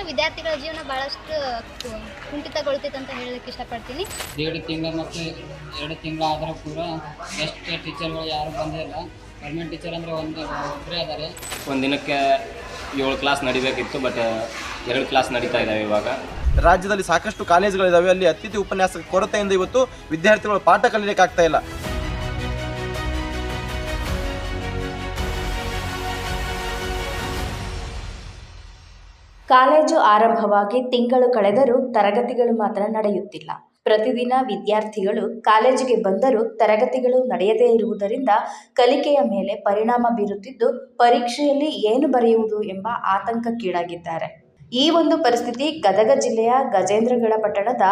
ಹೇಳ್ಬೇಕಂದ್ರೆ ವಿದ್ಯಾರ್ಥಿಗಳ ಜೀವನ ಬಹಳಷ್ಟು ಕುಂಠಿತಗೊಳ್ತೈತೆ ಅಂತ ಹೇಳಲಿಕ್ಕೆ ಇಷ್ಟಪಡ್ತೀನಿ. ಎರಡು ತಿಂಗಳ ಮತ್ತು ಎರಡು ತಿಂಗಳು ಆದರೂ ಕೂಡ ಟೀಚರ್ ಟೀಚರ್ಗಳು ಯಾರು ಬಂದೇ ಇಲ್ಲ. ಗೌರ್ಮೆಂಟ್ ಟೀಚರ್ ಅಂದ್ರೆ ಒಂದು ಒಬ್ಬರೇ ಅದಾರೆ ಒಂದು ದಿನಕ್ಕೆ ಏಳು ಕ್ಲಾಸ್ ನಡಿಬೇಕಿತ್ತು ಬಟ್ ಎರಡು ಕ್ಲಾಸ್ ನಡೀತಾ ಇದ್ದಾವೆ ಇವಾಗ. ರಾಜ್ಯದಲ್ಲಿ ಸಾಕಷ್ಟು ಕಾಲೇಜುಗಳಿದಾವೆ ಅಲ್ಲಿ ಅತಿಥಿ ಉಪನ್ಯಾಸಕ ಕೊರತೆಯಿಂದ ಇವತ್ತು ವಿದ್ಯಾರ್ಥಿಗಳು ಪಾಠ ಕಲಿಯಲಿಕ್ಕಾಗ್ತಾ ಇಲ್ಲ. ಕಾಲೇಜು ಆರಂಭವಾಗಿ ತಿಂಗಳು ಕಳೆದರೂ ತರಗತಿಗಳು ಮಾತ್ರ ನಡೆಯುತ್ತಿಲ್ಲ. ಪ್ರತಿದಿನ ವಿದ್ಯಾರ್ಥಿಗಳು ಕಾಲೇಜಿಗೆ ಬಂದರೂ ತರಗತಿಗಳು ನಡೆಯದೇ ಇರುವುದರಿಂದ ಕಲಿಕೆಯ ಮೇಲೆ ಪರಿಣಾಮ ಬೀರುತ್ತಿದ್ದು, ಪರೀಕ್ಷೆಯಲ್ಲಿ ಏನು ಬರೆಯುವುದು ಎಂಬ ಆತಂಕಕ್ಕೀಡಾಗಿದ್ದಾರೆ. ಈ ಒಂದು ಪರಿಸ್ಥಿತಿ ಗದಗ ಜಿಲ್ಲೆಯ ಗಜೇಂದ್ರಗಡ ಪಟ್ಟಣದ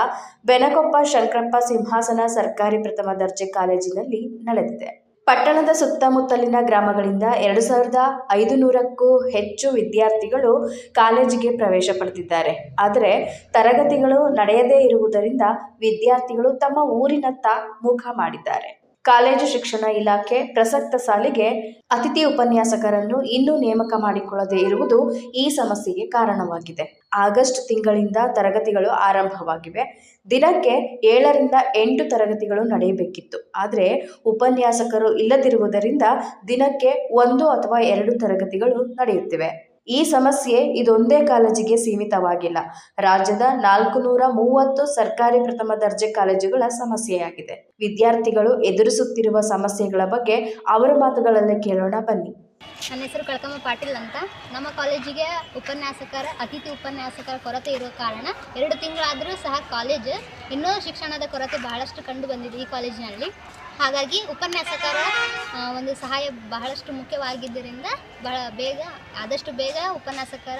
ಬೆನಕೊಪ್ಪ ಶಂಕರಪ್ಪ ಸಿಂಹಾಸನ ಸರ್ಕಾರಿ ಪ್ರಥಮ ದರ್ಜೆ ಕಾಲೇಜಿನಲ್ಲಿ ನಡೆದಿದೆ. ಪಟ್ಟಣದ ಸುತ್ತಮುತ್ತಲಿನ ಗ್ರಾಮಗಳಿಂದ ಎರಡು ಸಾವಿರದ ಐದು ನೂರಕ್ಕೂ ಹೆಚ್ಚು ವಿದ್ಯಾರ್ಥಿಗಳು ಕಾಲೇಜಿಗೆ ಪ್ರವೇಶ ಪಡೆದಿದ್ದಾರೆ. ಆದರೆ ತರಗತಿಗಳು ನಡೆಯದೇ ಇರುವುದರಿಂದ ವಿದ್ಯಾರ್ಥಿಗಳು ತಮ್ಮ ಊರಿನತ್ತ ಮುಖ ಮಾಡಿದ್ದಾರೆ. ಕಾಲೇಜು ಶಿಕ್ಷಣ ಇಲಾಖೆ ಪ್ರಸಕ್ತ ಸಾಲಿಗೆ ಅತಿಥಿ ಉಪನ್ಯಾಸಕರನ್ನು ಇನ್ನೂ ನೇಮಕ ಮಾಡಿಕೊಳ್ಳದೇ ಇರುವುದು ಈ ಸಮಸ್ಯೆಗೆ ಕಾರಣವಾಗಿದೆ. ಆಗಸ್ಟ್ ತಿಂಗಳಿಂದ ತರಗತಿಗಳು ಆರಂಭವಾಗಿವೆ. ದಿನಕ್ಕೆ ಏಳರಿಂದ ಎಂಟು ತರಗತಿಗಳು ನಡೆಯಬೇಕಿತ್ತು. ಆದರೆ ಉಪನ್ಯಾಸಕರು ಇಲ್ಲದಿರುವುದರಿಂದ ದಿನಕ್ಕೆ ಒಂದು ಅಥವಾ ಎರಡು ತರಗತಿಗಳು ನಡೆಯುತ್ತಿವೆ. ಈ ಸಮಸ್ಯೆ ಇದೊಂದೇ ಕಾಲೇಜಿಗೆ ಸೀಮಿತವಾಗಿಲ್ಲ. ರಾಜ್ಯದ ನಾಲ್ಕು ನೂರ ಮೂವತ್ತು ಸರ್ಕಾರಿ ಪ್ರಥಮ ದರ್ಜೆ ಕಾಲೇಜುಗಳ ಸಮಸ್ಯೆಯಾಗಿದೆ. ವಿದ್ಯಾರ್ಥಿಗಳು ಎದುರಿಸುತ್ತಿರುವ ಸಮಸ್ಯೆಗಳ ಬಗ್ಗೆ ಅವರ ಮಾತುಗಳಲ್ಲೇ ಕೇಳೋಣ ಬನ್ನಿ. ನನ್ನ ಹೆಸರು ಕಳಕಮ್ಮ ಪಾಟೀಲ್ ಅಂತ. ನಮ್ಮ ಕಾಲೇಜಿಗೆ ಉಪನ್ಯಾಸಕರ, ಅತಿಥಿ ಉಪನ್ಯಾಸಕರ ಕೊರತೆ ಇರೋ ಕಾರಣ ಎರಡು ತಿಂಗಳಾದರೂ ಸಹ ಕಾಲೇಜ್ ಇನ್ನೂ ಶಿಕ್ಷಣದ ಕೊರತೆ ಬಹಳಷ್ಟು ಕಂಡು ಬಂದಿದೆ ಈ ಕಾಲೇಜಿನಲ್ಲಿ. ಹಾಗಾಗಿ ಉಪನ್ಯಾಸಕರ ಒಂದು ಸಹಾಯ ಬಹಳಷ್ಟು ಮುಖ್ಯವಾಗಿದ್ದರಿಂದ ಬಹಳ ಬೇಗ, ಆದಷ್ಟು ಬೇಗ ಉಪನ್ಯಾಸಕರ,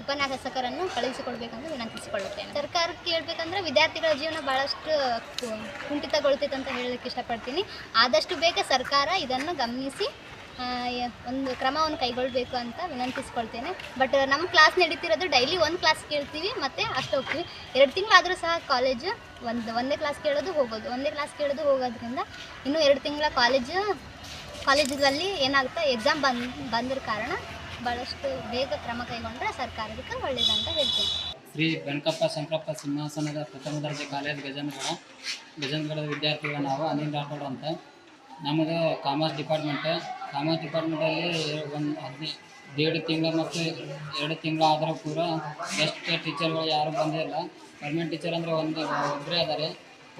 ಉಪನ್ಯಾಸಕರನ್ನು ಕಳುಹಿಸಿಕೊಡ್ಬೇಕಂತ ವಿನಂತಿಸಿಕೊಳ್ಳುತ್ತೇನೆ. ಸರ್ಕಾರಕ್ಕೆ ಹೇಳ್ಬೇಕಂದ್ರೆ ವಿದ್ಯಾರ್ಥಿಗಳ ಜೀವನ ಭಾಳಷ್ಟು ಕು- ಕುಂಠಿತಗೊಳ್ತೈತೆ ಅಂತ ಹೇಳಲಿಕ್ಕೆ ಇಷ್ಟಪಡ್ತೀನಿ. ಆದಷ್ಟು ಬೇಗ ಸರ್ಕಾರ ಇದನ್ನು ಗಮನಿಸಿ ಒಂದು ಕ್ರಮವನ್ನು ಕೈಗೊಳ್ಳಬೇಕು ಅಂತ ವಿನಂತಿಸ್ಕೊಳ್ತೇನೆ. ಬಟ್ ನಮ್ಮ ಕ್ಲಾಸ್ ನಡೀತಿರೋದು ಡೈಲಿ ಒಂದು ಕ್ಲಾಸ್ ಕೇಳ್ತೀವಿ, ಮತ್ತು ಅಷ್ಟು ಹೋಗ್ತೀವಿ. ಎರಡು ತಿಂಗಳಾದರೂ ಸಹ ಕಾಲೇಜು ಒಂದು, ಒಂದೇ ಕ್ಲಾಸ್ ಕೇಳೋದು ಹೋಗೋದು. ಒಂದೇ ಕ್ಲಾಸ್ ಕೇಳೋದು ಹೋಗೋದ್ರಿಂದ ಇನ್ನೂ ಎರಡು ತಿಂಗಳ ಕಾಲೇಜು ಕಾಲೇಜಲ್ಲಿ ಏನಾಗುತ್ತೆ ಎಕ್ಸಾಮ್ ಬಂದ್, ಬಂದಿರ ಕಾರಣ ಭಾಳಷ್ಟು ಬೇಗ ಕ್ರಮ ಕೈಗೊಂಡ್ರೆ ಸರ್ಕಾರಕ್ಕೆ ಒಳ್ಳೇದಂತ ಹೇಳ್ತೀನಿ. ಶ್ರೀ ವೆಂಕಪ್ಪ ಶಂಕರಪ್ಪ ಸಿಂಹಾಸನದ ಪ್ರಥಮ ದರ್ಜೆ ಕಾಲೇಜ್ ಗಜನಗಡ ಗಜನಗಡದ ವಿದ್ಯಾರ್ಥಿಗಳು ನಾವು ಅನಿಲ್ ರಾಠೋಡ್ ಅಂತ. ನಮಗೆ ಕಾಮರ್ಸ್ ಡಿಪಾರ್ಟ್ಮೆಂಟ್. ಕಾಮರ್ಸ್ ಡಿಪಾರ್ಟ್ಮೆಂಟಲ್ಲಿ ಒಂದು ಹದಿನೈದು, ದೇಡು ತಿಂಗಳು ಮತ್ತು ಎರಡು ತಿಂಗಳು ಆದರೂ ಕೂಡ ಬೆಸ್ಟ್ ಟೀಚರ್ಗಳು ಯಾರೂ ಬಂದೇ ಇಲ್ಲ. ಗೌರ್ಮೆಂಟ್ ಟೀಚರ್ ಅಂದರೆ ಒಂದು ಒಬ್ಬರೇ ಇದ್ದಾರೆ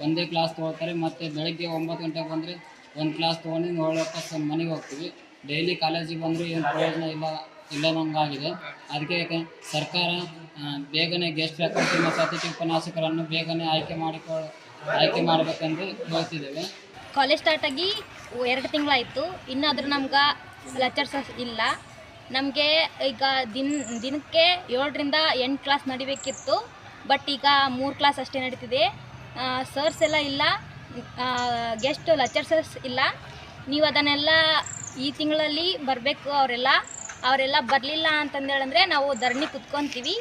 ಒಂದೇ ಕ್ಲಾಸ್ ತೊಗೊಳ್ತಾರೆ. ಮತ್ತು ಬೆಳಗ್ಗೆ ಒಂಬತ್ತು ಗಂಟೆಗೆ ಬಂದರೆ ಒಂದು ಕ್ಲಾಸ್ ತೊಗೊಂಡು ನೋಡೋಕ್ಕೆ ಮನೆಗೆ ಹೋಗ್ತೀವಿ. ಡೈಲಿ ಕಾಲೇಜಿಗೆ ಬಂದರೂ ಏನು ಪ್ರಯೋಜನ ಇಲ್ಲ, ಇಲ್ಲದಂಗಾಗಿದೆ. ಅದಕ್ಕೆ ಸರ್ಕಾರ ಬೇಗನೆ ಗೆಸ್ಟ್ ಫ್ಯಾಕಲ್ಟಿ ಮತ್ತು ಅತಿಥಿ ಉಪನ್ಯಾಸಕರನ್ನು ಬೇಗನೆ ಆಯ್ಕೆ ಮಾಡಿಕೊ, ಆಯ್ಕೆ ಮಾಡಬೇಕೆಂದು ಹೇಳ್ತಿದ್ದೇವೆ ಕಾಲೇಜ್ ಸ್ಟಾರ್ಟ್ ಆಗಿ ಎರಡು ತಿಂಗಳಾಯಿತು. ಇನ್ನಾದರೂ ನಮ್ಗೆ ಲೆಕ್ಚರ್ಸ್ ಇಲ್ಲ. ನಮಗೆ ಈಗ ದಿನ, ದಿನಕ್ಕೆ ಏಳರಿಂದ ಎಂಟು ಕ್ಲಾಸ್ ನಡಿಬೇಕಿತ್ತು. ಬಟ್ ಈಗ ಮೂರು ಕ್ಲಾಸ್ ಅಷ್ಟೇ ನಡೀತಿದೆ. ಸರ್ಸ್ ಎಲ್ಲ ಇಲ್ಲ. ಗೆಸ್ಟ್ ಲೆಕ್ಚರ್ಸಸ್ ಇಲ್ಲ. ನೀವು ಅದನ್ನೆಲ್ಲ ಈ ತಿಂಗಳಲ್ಲಿ ಬರಬೇಕು ಅವರೆಲ್ಲ. ಅವರೆಲ್ಲ ಬರಲಿಲ್ಲ ಅಂತಂದೇಳಂದರೆ ನಾವು ಧರಣಿ ಕುತ್ಕೊತೀವಿ.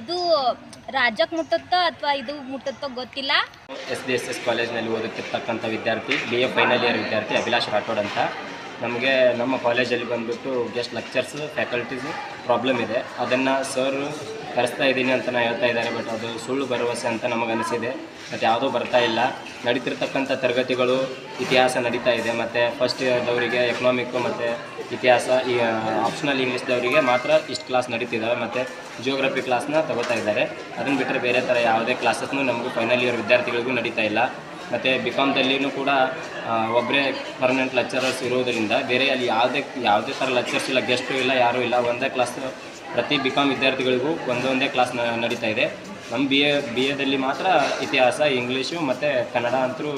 ಇದು ರಾಜ್ಯಕ್ಕೆ ಮುಟ್ಟುತ್ತೋ ಅಥವಾ ಇದು ಮುಟ್ಟುತ್ತೋ ಗೊತ್ತಿಲ್ಲ. ಎಸ್ ಡಿ ಎಸ್ ಎಸ್ ಕಾಲೇಜ್ನಲ್ಲಿ ಓದುತ್ತಿರ್ತಕ್ಕಂಥ ವಿದ್ಯಾರ್ಥಿ ಬಿ ಎ ಫೈನಲ್ ಇಯರ್ ವಿದ್ಯಾರ್ಥಿ ಅಭಿಲಾಷ್ ರಾಠೋಡ್ ಅಂತ. ನಮಗೆ ನಮ್ಮ ಕಾಲೇಜಲ್ಲಿ ಬಂದುಬಿಟ್ಟು ಗೆಸ್ಟ್ ಲೆಕ್ಚರ್ಸ್ ಫ್ಯಾಕಲ್ಟೀಸು ಪ್ರಾಬ್ಲಮ್ ಇದೆ. ಅದನ್ನು ಸರ್ ಕರೆಸ್ತಾ ಇದ್ದೀನಿ ಅಂತ ನಾನು ಹೇಳ್ತಾ ಇದ್ದಾರೆ ಬಟ್ ಅದು ಸುಳ್ಳು ಭರವಸೆ ಅಂತ ನಮಗನಿಸಿದೆ ಮತ್ತು ಯಾವುದೂ ಬರ್ತಾ ಇಲ್ಲ. ನಡೀತಿರ್ತಕ್ಕಂಥ ತರಗತಿಗಳು ಇತಿಹಾಸ ನಡೀತಾ ಇದೆ. ಮತ್ತು ಫಸ್ಟ್ ಇಯರ್ದವರಿಗೆ ಎಕನಾಮಿಕ್ಕು ಮತ್ತು ಇತಿಹಾಸ, ಈ ಆಪ್ಷನಲ್ ಇಂಗ್ಲೀಷ್ದವರಿಗೆ ಮಾತ್ರ ಇಷ್ಟು ಕ್ಲಾಸ್ ನಡೀತಿದ್ದಾವೆ ಮತ್ತು ಜಿಯೋಗ್ರಫಿ ಕ್ಲಾಸ್ನ ತಗೋತಾ ಇದ್ದಾರೆ. ಅದನ್ನು ಬಿಟ್ಟರೆ ಬೇರೆ ಥರ ಯಾವುದೇ ಕ್ಲಾಸಸ್ನು ನಮಗೂ ಫೈನಲ್ ಇಯರ್ ವಿದ್ಯಾರ್ಥಿಗಳಿಗೂ ನಡೀತಾ ಇಲ್ಲ. ಮತ್ತು ಬಿ ಕಾಮ್ದಲ್ಲಿಯೂ ಕೂಡ ಒಬ್ಬರೇ ಪರ್ಮನೆಂಟ್ ಲೆಕ್ಚರರ್ಸ್ ಇರೋದರಿಂದ ಬೇರೆ ಅಲ್ಲಿ ಯಾವುದೇ ಯಾವುದೇ ಥರ ಲೆಕ್ಚರ್ಸ್ ಇಲ್ಲ ಗೆಸ್ಟು ಇಲ್ಲ, ಯಾರೂ ಇಲ್ಲ. ಒಂದೇ ಕ್ಲಾಸ್ ಪ್ರತಿ ಬಿ ಕಾಮ್ ವಿದ್ಯಾರ್ಥಿಗಳಿಗೂ ಒಂದೊಂದೇ ಕ್ಲಾಸ್ ನಡೀತಾ ಇದೆ. ನಮ್ಮ ಬಿ ಎ ಬಿ ಎದಲ್ಲಿ ಮಾತ್ರ ಇತಿಹಾಸ ಇಂಗ್ಲೀಷು ಮತ್ತು ಕನ್ನಡ ಅಂತೂ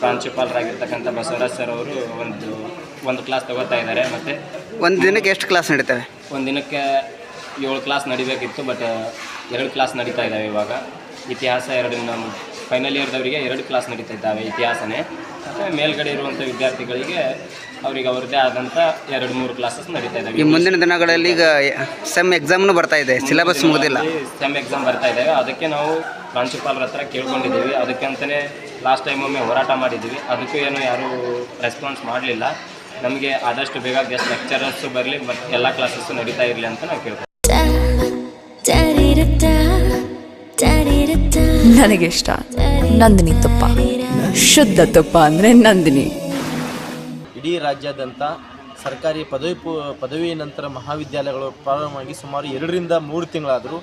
ಪ್ರಾಂಶುಪಾಲರಾಗಿರ್ತಕ್ಕಂಥ ಬಸವರಾಜ್ ಸರ್ ಅವರು ಒಂದು ಒಂದು ಕ್ಲಾಸ್ ತಗೋತಾ ಇದ್ದಾರೆ. ಮತ್ತು ಒಂದು ದಿನಕ್ಕೆ ಎಷ್ಟು ಕ್ಲಾಸ್ ನಡೀತವೆ? ಒಂದು ದಿನಕ್ಕೆ ಏಳು ಕ್ಲಾಸ್ ನಡಿಬೇಕಿತ್ತು ಬಟ್ ಎರಡು ಕ್ಲಾಸ್ ನಡೀತಾ ಇದ್ದಾವೆ ಇವಾಗ. ಇತಿಹಾಸ ಎರಡು ನಮ್ಮ ಫೈನಲ್ ಇಯರ್ದವರಿಗೆ ಎರಡು ಕ್ಲಾಸ್ ನಡೀತಾ ಇದ್ದಾವೆ ಇತಿಹಾಸನೇ. ಮತ್ತು ಮೇಲ್ಗಡೆ ಇರುವಂಥ ವಿದ್ಯಾರ್ಥಿಗಳಿಗೆ ಅವರಿಗೆ ಅವ್ರದ್ದೇ ಆದಂಥ ಎರಡು ಮೂರು ಕ್ಲಾಸಸ್ ನಡೀತಾ ಈ ಇದ್ದಾವೆ ಮುಂದಿನ ದಿನಗಳಲ್ಲಿ ಈಗ ಸೆಮ್ ಎಕ್ಸಾಮ್ನು ಬರ್ತಾ ಇದೆ ಸಿಲೆಬಸ್ ಮುಗಿದಿಲ್ಲ. ಸೆಮ್ ಎಕ್ಸಾಮ್ ಬರ್ತಾ ಇದ್ದಾವೆ ಅದಕ್ಕೆ ನಾವು ಪ್ರಾಂಶುಪಾಲರ ಹತ್ರ ಕೇಳ್ಕೊಂಡಿದ್ದೀವಿ. ಅದಕ್ಕೆ ಅಂತಲೇ ಲಾಸ್ಟ್ ಟೈಮ್ ಒಮ್ಮೆ ಹೋರಾಟ ಮಾಡಿದ್ದೀವಿ. ಅದಕ್ಕೂ ಏನು ಯಾರೂ ರೆಸ್ಪಾನ್ಸ್ ಮಾಡಲಿಲ್ಲ. ನಮಗೆ ಆದಷ್ಟು ಬೇಗ ಗೆಸ್ಟ್ ಲೆಕ್ಚರರ್ಸು ಬರಲಿ ಮತ್ತು ಎಲ್ಲ ಕ್ಲಾಸಸ್ಸು ನಡೀತಾ ಇರಲಿ ಅಂತ ನಾವು ಕೇಳ್ತೀವಿ ನನಗಿಷ್ಟ. ನಂದಿನಿ ತುಪ್ಪ. ಶುದ್ಧ ತುಪ್ಪ ಅಂದರೆ ನಂದಿನಿ. ಇಡೀ ರಾಜ್ಯಾದ್ಯಂತ ಸರ್ಕಾರಿ ಪದವಿ ಪದವಿ ನಂತರ ಮಹಾವಿದ್ಯಾಲಯಗಳು ಪ್ರಾರಂಭವಾಗಿ ಸುಮಾರು ಎರಡರಿಂದ ಮೂರು ತಿಂಗಳಾದರೂ,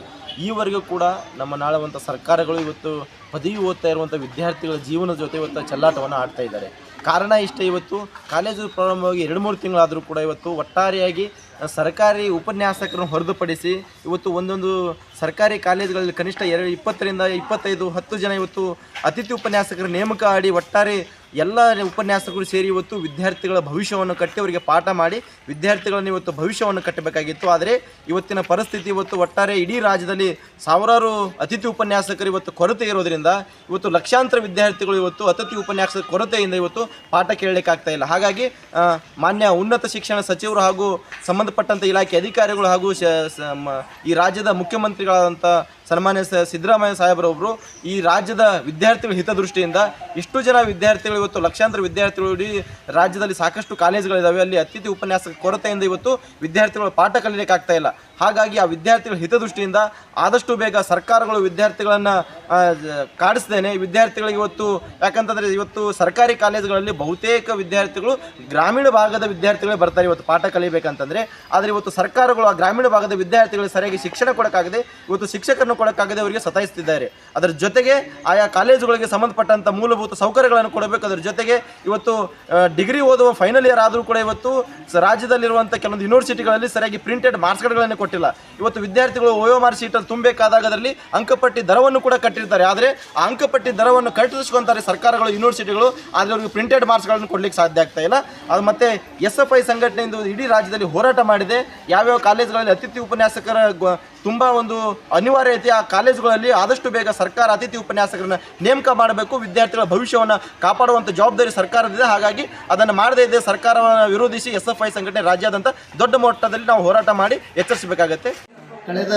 ಈವರೆಗೂ ಕೂಡ ನಮ್ಮ ನಾಳುವಂಥ ಸರ್ಕಾರಗಳು ಇವತ್ತು ಪದವಿ ಓದ್ತಾ ಇರುವಂಥ ವಿದ್ಯಾರ್ಥಿಗಳ ಜೀವನದ ಜೊತೆ ಇವತ್ತು ಚೆಲ್ಲಾಟವನ್ನು ಆಡ್ತಾ ಇದ್ದಾರೆ. ಕಾರಣ ಇಷ್ಟೇ ಇವತ್ತು, ಕಾಲೇಜು ಪ್ರಾರಂಭವಾಗಿ ಎರಡು ಮೂರು ತಿಂಗಳಾದರೂ ಕೂಡ ಇವತ್ತು ಒಟ್ಟಾರೆಯಾಗಿ ಸರ್ಕಾರಿ ಉಪನ್ಯಾಸಕರನ್ನು ಹೊರತುಪಡಿಸಿ ಇವತ್ತು ಒಂದೊಂದು ಸರ್ಕಾರಿ ಕಾಲೇಜುಗಳಲ್ಲಿ ಕನಿಷ್ಠ ಎರಡು, ಇಪ್ಪತ್ತರಿಂದ ಇಪ್ಪತ್ತೈದು, ಹತ್ತು ಜನ ಇವತ್ತು ಅತಿಥಿ ಉಪನ್ಯಾಸಕರ ನೇಮಕ ಆಡಿ ಒಟ್ಟಾರೆ ಎಲ್ಲ ಉಪನ್ಯಾಸಕರು ಸೇರಿ ಇವತ್ತು ವಿದ್ಯಾರ್ಥಿಗಳ ಭವಿಷ್ಯವನ್ನು ಕಟ್ಟಿ ಅವರಿಗೆ ಪಾಠ ಮಾಡಿ ವಿದ್ಯಾರ್ಥಿಗಳನ್ನು ಇವತ್ತು ಭವಿಷ್ಯವನ್ನು ಕಟ್ಟಬೇಕಾಗಿತ್ತು. ಆದರೆ ಇವತ್ತಿನ ಪರಿಸ್ಥಿತಿ ಇವತ್ತು ಒಟ್ಟಾರೆ ಇಡೀ ರಾಜ್ಯದಲ್ಲಿ ಸಾವಿರಾರು ಅತಿಥಿ ಉಪನ್ಯಾಸಕರು ಇವತ್ತು ಕೊರತೆ ಇರೋದ್ರಿಂದ ಇವತ್ತು ಲಕ್ಷಾಂತರ ವಿದ್ಯಾರ್ಥಿಗಳು ಇವತ್ತು ಅತಿಥಿ ಉಪನ್ಯಾಸಕರ ಕೊರತೆಯಿಂದ ಇವತ್ತು ಪಾಠ ಕೇಳಲಿಕ್ಕಾಗ್ತಾ ಇಲ್ಲ. ಹಾಗಾಗಿ ಮಾನ್ಯ ಉನ್ನತ ಶಿಕ್ಷಣ ಸಚಿವರು ಹಾಗೂ ಸಂಬಂಧಪಟ್ಟಂಥ ಇಲಾಖೆ ಅಧಿಕಾರಿಗಳು ಹಾಗೂ ಈ ರಾಜ್ಯದ ಮುಖ್ಯಮಂತ್ರಿಗಳಾದಂಥ ಸನ್ಮಾನ್ಯ ಸಿದ್ದರಾಮಯ್ಯ ಸಾಹೇಬರೊಬ್ಬರು ಈ ರಾಜ್ಯದ ವಿದ್ಯಾರ್ಥಿಗಳ ಹಿತದೃಷ್ಟಿಯಿಂದ ಇಷ್ಟು ಜನ ವಿದ್ಯಾರ್ಥಿಗಳು ಇವತ್ತು ಲಕ್ಷಾಂತರ ವಿದ್ಯಾರ್ಥಿಗಳು ಇಡೀ ರಾಜ್ಯದಲ್ಲಿ ಸಾಕಷ್ಟು ಕಾಲೇಜುಗಳಿದ್ದಾವೆ ಅಲ್ಲಿ ಅತಿಥಿ ಉಪನ್ಯಾಸಕ ಕೊರತೆಯಿಂದ ಇವತ್ತು ವಿದ್ಯಾರ್ಥಿಗಳು ಪಾಠ ಕಲೀಲಿಕ್ಕಾಗ್ತಾ ಇಲ್ಲ. ಹಾಗಾಗಿ ಆ ವಿದ್ಯಾರ್ಥಿಗಳ ಹಿತದೃಷ್ಟಿಯಿಂದ ಆದಷ್ಟು ಬೇಗ ಸರ್ಕಾರಗಳು ವಿದ್ಯಾರ್ಥಿಗಳನ್ನು ಕಾಡಿಸ್ತೇನೆ. ವಿದ್ಯಾರ್ಥಿಗಳಿಗೆ ಇವತ್ತು, ಯಾಕಂತಂದರೆ ಇವತ್ತು ಸರ್ಕಾರಿ ಕಾಲೇಜುಗಳಲ್ಲಿ ಬಹುತೇಕ ವಿದ್ಯಾರ್ಥಿಗಳು ಗ್ರಾಮೀಣ ಭಾಗದ ವಿದ್ಯಾರ್ಥಿಗಳೇ ಬರ್ತಾರೆ ಇವತ್ತು ಪಾಠ ಕಲಿಬೇಕಂತಂದರೆ. ಆದರೆ ಇವತ್ತು ಸರ್ಕಾರಗಳು ಆ ಗ್ರಾಮೀಣ ಭಾಗದ ವಿದ್ಯಾರ್ಥಿಗಳಿಗೆ ಸರಿಯಾಗಿ ಶಿಕ್ಷಣ ಕೊಡೋಕ್ಕಾಗದೆ, ಇವತ್ತು ಶಿಕ್ಷಕರನ್ನು ಕೊಡೋಕ್ಕಾಗದೆ ಅವರಿಗೆ ಸತಾಯಿಸ್ತಿದ್ದಾರೆ. ಅದರ ಜೊತೆಗೆ ಆಯಾ ಕಾಲೇಜುಗಳಿಗೆ ಸಂಬಂಧಪಟ್ಟಂಥ ಮೂಲಭೂತ ಸೌಕರ್ಯಗಳನ್ನು ಕೊಡಬೇಕು. ಅದರ ಜೊತೆಗೆ ಇವತ್ತು ಡಿಗ್ರಿ ಓದುವ ಫೈನಲ್ ಇಯರ್ ಆದರೂ ಕೂಡ ಇವತ್ತು ರಾಜ್ಯದಲ್ಲಿರುವಂಥ ಕೆಲವೊಂದು ಯೂನಿವರ್ಸಿಟಿಗಳಲ್ಲಿ ಸರಿಯಾಗಿ ಪ್ರಿಂಟೆಡ್ ಮಾರ್ಕ್ಸ್ಗಳನ್ನು ಕೊಟ್ಟಿಲ್ಲ. ಇವತ್ತು ವಿದ್ಯಾರ್ಥಿಗಳು ಓಯೋ ಮಾರ್ಕ್ ಶೀಟಲ್ಲಿ ತುಂಬಬೇಕಾದಾಗ ಅದರಲ್ಲಿ ಅಂಕಪಟ್ಟಿ ದರವನ್ನು ಕೂಡ ಕಟ್ಟಿರ್ತಾರೆ. ಆದರೆ ಆ ಅಂಕಪಟ್ಟಿ ದರವನ್ನು ಕಟ್ಟಿಸ್ಕೊಂತಾರೆ ಸರ್ಕಾರಗಳು, ಯೂನಿವರ್ಸಿಟಿಗಳು. ಆದರೆ ಅವರಿಗೆ ಪ್ರಿಂಟೆಡ್ ಮಾರ್ಕ್ಸ್ಗಳನ್ನು ಕೊಡ್ಲಿಕ್ಕೆ ಸಾಧ್ಯ ಆಗ್ತಾ ಇಲ್ಲ. ಅದು ಮತ್ತೆ ಎಸ್ ಎಫ್ ಐ ಸಂಘಟನೆಯಿಂದ ಇಡೀ ರಾಜ್ಯದಲ್ಲಿ ಹೋರಾಟ ಮಾಡಿದೆ. ಯಾವ್ಯಾವ ಕಾಲೇಜುಗಳಲ್ಲಿ ಅತಿಥಿ ಉಪನ್ಯಾಸಕರ ತುಂಬಾ ಒಂದು ಅನಿವಾರ್ಯತೆ ಆ ಕಾಲೇಜುಗಳಲ್ಲಿ. ಆದಷ್ಟು ಬೇಗ ಸರ್ಕಾರ ಅತಿಥಿ ಉಪನ್ಯಾಸಕರನ್ನ ನೇಮಕ ಮಾಡಬೇಕು. ವಿದ್ಯಾರ್ಥಿಗಳ ಭವಿಷ್ಯವನ್ನು ಕಾಪಾಡುವಂಥ ಜವಾಬ್ದಾರಿ ಸರ್ಕಾರದಿದೆ ಹಾಗಾಗಿ ಅದನ್ನು ಮಾಡದೇ ಇದೆ ಸರ್ಕಾರವನ್ನು ವಿರೋಧಿಸಿ ಎಸ್ ಎಫ್ ಐ ಸಂಘಟನೆ ರಾಜ್ಯಾದ್ಯಂತ ದೊಡ್ಡ ಮಟ್ಟದಲ್ಲಿ ನಾವು ಹೋರಾಟ ಮಾಡಿ ಎಚ್ಚರಿಸಬೇಕಾಗತ್ತೆ. ಕಳೆದ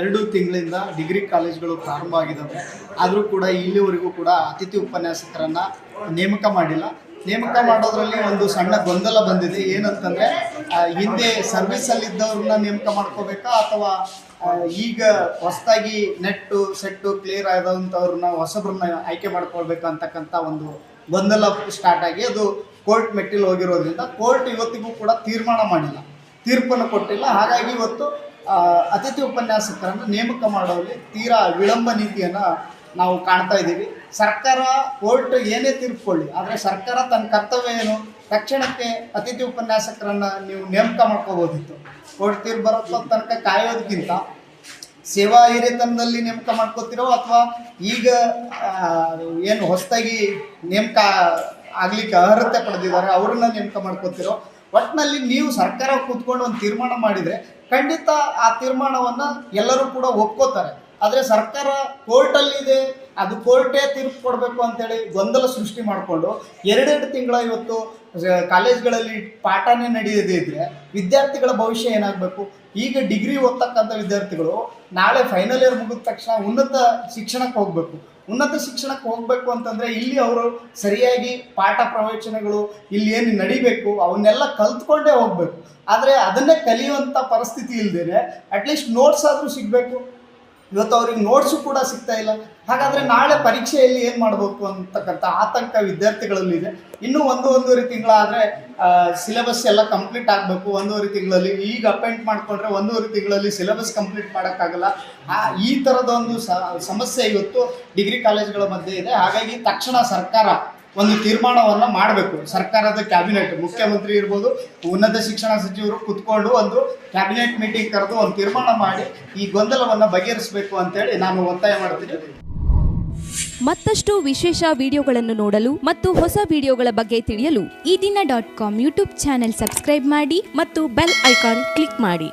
ಎರಡು ತಿಂಗಳಿಂದ ಡಿಗ್ರಿ ಕಾಲೇಜ್ಗಳು ಪ್ರಾರಂಭ ಆಗಿದ್ದಾವೆ. ಆದರೂ ಕೂಡ ಇಲ್ಲಿವರೆಗೂ ಕೂಡ ಅತಿಥಿ ಉಪನ್ಯಾಸಕರನ್ನು ನೇಮಕ ಮಾಡಿಲ್ಲ. ನೇಮಕ ಮಾಡೋದ್ರಲ್ಲಿ ಒಂದು ಸಣ್ಣ ಗೊಂದಲ ಬಂದಿದೆ. ಏನಂತಂದ್ರೆ ಹಿಂದೆ ಸರ್ವಿಸಲ್ಲಿದ್ದವ್ರನ್ನ ನೇಮಕ ಮಾಡ್ಕೋಬೇಕಾ ಅಥವಾ ಈಗ ಹೊಸದಾಗಿ ನೆಟ್ಟು, ಸೆಟ್ಟು ಕ್ಲಿಯರ್ ಆದಂಥವ್ರನ್ನ ಹೊಸಬ್ರನ್ನ ಆಯ್ಕೆ ಮಾಡ್ಕೊಳ್ಬೇಕಾ ಅಂತಕ್ಕಂಥ ಒಂದು ಗೊಂದಲ ಸ್ಟಾರ್ಟ್ ಆಗಿ ಅದು ಕೋರ್ಟ್ ಮೆಟ್ಟಿಲು ಹೋಗಿರೋದ್ರಿಂದ ಕೋರ್ಟ್ ಇವತ್ತಿಗೂ ಕೂಡ ತೀರ್ಮಾನ ಮಾಡಿಲ್ಲ. ತೀರ್ಪನ್ನು ಕೊಟ್ಟಿಲ್ಲ. ಹಾಗಾಗಿ ಇವತ್ತು ಅತಿಥಿ ಉಪನ್ಯಾಸಕರನ್ನು ನೇಮಕ ಮಾಡುವಲ್ಲಿ ತೀರಾ ವಿಳಂಬ ನೀತಿಯನ್ನು ನಾವು ಕಾಣ್ತಾ ಇದ್ದೀವಿ. ಸರ್ಕಾರ ಕೋರ್ಟ್ ಏನೇ ತೀರ್ಕೊಳ್ಳಿ ಆದರೆ ಸರ್ಕಾರ ತನ್ನ ಕರ್ತವ್ಯ ಏನು? ತಕ್ಷಣಕ್ಕೆ ಅತಿಥಿ ಉಪನ್ಯಾಸಕರನ್ನು ನೀವು ನೇಮಕ ಮಾಡ್ಕೋಬೋದಿತ್ತು. ಕೋರ್ಟ್ ತೀರ್ಪು ಬರೋ ತನಕ ಕಾಯೋದಕ್ಕಿಂತ ಸೇವಾ ಹಿರಿತನದಲ್ಲಿ ನೇಮಕ ಮಾಡ್ಕೋತಿರೋ ಅಥವಾ ಈಗ ಏನು ಹೊಸದಾಗಿ ನೇಮಕ ಆಗ್ಲಿಕ್ಕೆ ಅರ್ಹತೆ ಪಡೆದಿದ್ದಾರೆ, ಅವ್ರನ್ನ ನೇಮಕ ಮಾಡ್ಕೋತಿರೋ? ಒಟ್ಟಿನಲ್ಲಿ ನೀವು ಸರ್ಕಾರ ಕೂತ್ಕೊಂಡು ಒಂದು ತೀರ್ಮಾನ ಮಾಡಿದರೆ ಖಂಡಿತ ಆ ತೀರ್ಮಾನವನ್ನು ಎಲ್ಲರೂ ಕೂಡ ಒಪ್ಕೋತಾರೆ. ಆದರೆ ಸರ್ಕಾರ ಕೋರ್ಟಲ್ಲಿದೆ ಅದು ಕೋರ್ಟೇ ತೀರ್ಪು ಕೊಡಬೇಕು ಅಂತೇಳಿ ಗೊಂದಲ ಸೃಷ್ಟಿ ಮಾಡಿಕೊಂಡು ಎರಡೆರಡು ತಿಂಗಳ ಇವತ್ತು ಕಾಲೇಜ್ಗಳಲ್ಲಿ ಪಾಠನೇ ನಡೆಯದೇ ಇದ್ರೆ ವಿದ್ಯಾರ್ಥಿಗಳ ಭವಿಷ್ಯ ಏನಾಗಬೇಕು? ಈಗ ಡಿಗ್ರಿ ಓದ್ತಕ್ಕಂಥ ವಿದ್ಯಾರ್ಥಿಗಳು ನಾಳೆ ಫೈನಲ್ ಇಯರ್ ಮುಗಿದ ತಕ್ಷಣ ಉನ್ನತ ಶಿಕ್ಷಣಕ್ಕೆ ಹೋಗಬೇಕು. ಉನ್ನತ ಶಿಕ್ಷಣಕ್ಕೆ ಹೋಗಬೇಕು ಅಂತಂದರೆ ಇಲ್ಲಿ ಅವರು ಸರಿಯಾಗಿ ಪಾಠ ಪ್ರವಚನಗಳು ಇಲ್ಲಿ ಏನು ನಡಿಬೇಕು, ಅವನ್ನೆಲ್ಲ ಕಲ್ತ್ಕೊಂಡೇ ಹೋಗಬೇಕು. ಆದರೆ ಅದನ್ನೇ ಕಲಿಯುವಂಥ ಪರಿಸ್ಥಿತಿ ಇಲ್ಲದೇನೆ ಅಟ್ಲೀಸ್ಟ್ ನೋಟ್ಸ್ ಆದರೂ ಸಿಗಬೇಕು. ಇವತ್ತು ಅವ್ರಿಗೆ ನೋಟ್ಸು ಕೂಡ ಸಿಗ್ತಾ ಇಲ್ಲ. ಹಾಗಾದರೆ ನಾಳೆ ಪರೀಕ್ಷೆಯಲ್ಲಿ ಏನು ಮಾಡಬೇಕು ಅಂತಕ್ಕಂಥ ಆತಂಕ ವಿದ್ಯಾರ್ಥಿಗಳಲ್ಲಿದೆ ಇನ್ನೂ ಒಂದು ಒಂದೂವರೆ ತಿಂಗಳಾದರೆ ಸಿಲೆಬಸ್ ಎಲ್ಲ ಕಂಪ್ಲೀಟ್ ಆಗಬೇಕು. ಒಂದೂವರೆ ತಿಂಗಳಲ್ಲಿ ಈಗ ಅಪಾಯಿಂಟ್ ಮಾಡಿಕೊಂಡ್ರೆ ಒಂದೂವರೆ ತಿಂಗಳಲ್ಲಿ ಸಿಲೆಬಸ್ ಕಂಪ್ಲೀಟ್ ಮಾಡೋಕ್ಕಾಗಲ್ಲ. ಈ ಥರದೊಂದು ಒಂದು ಸಮಸ್ಯೆ ಇವತ್ತು ಡಿಗ್ರಿ ಕಾಲೇಜ್ಗಳ ಮಧ್ಯೆ ಇದೆ. ಹಾಗಾಗಿ ತಕ್ಷಣ ಸರ್ಕಾರ ಒಂದು ತೀರ್ಮಾನವನ್ನು ಮಾಡಬೇಕು. ಸರ್ಕಾರದ ಕ್ಯಾಬಿನೆಟ್, ಮುಖ್ಯಮಂತ್ರಿ ಇರ್ಬೋದು, ಉನ್ನತ ಶಿಕ್ಷಣ ಸಚಿವರು ಕುತ್ಕೊಂಡು ಒಂದು ಕ್ಯಾಬಿನೆಟ್ ಮೀಟಿಂಗ್ ಕರೆದು ಒಂದು ತೀರ್ಮಾನ ಮಾಡಿ ಈ ಗೊಂದಲವನ್ನು ಬಗೆಹರಿಸಬೇಕು ಅಂತೇಳಿ ನಾನು ಒತ್ತಾಯ ಮಾಡ್ತೀನಿ. ಮತ್ತಷ್ಟು ವಿಶೇಷ ವಿಡಿಯೋಗಳನ್ನು ನೋಡಲು ಮತ್ತು ಹೊಸ ವಿಡಿಯೋಗಳ ಬಗ್ಗೆ ತಿಳಿಯಲು ಈ ದಿನ dot com YouTube channel subscribe ಮಾಡಿ ಮತ್ತು ಬೆಲ್ ಐಕಾನ್ ಕ್ಲಿಕ್ ಮಾಡಿ.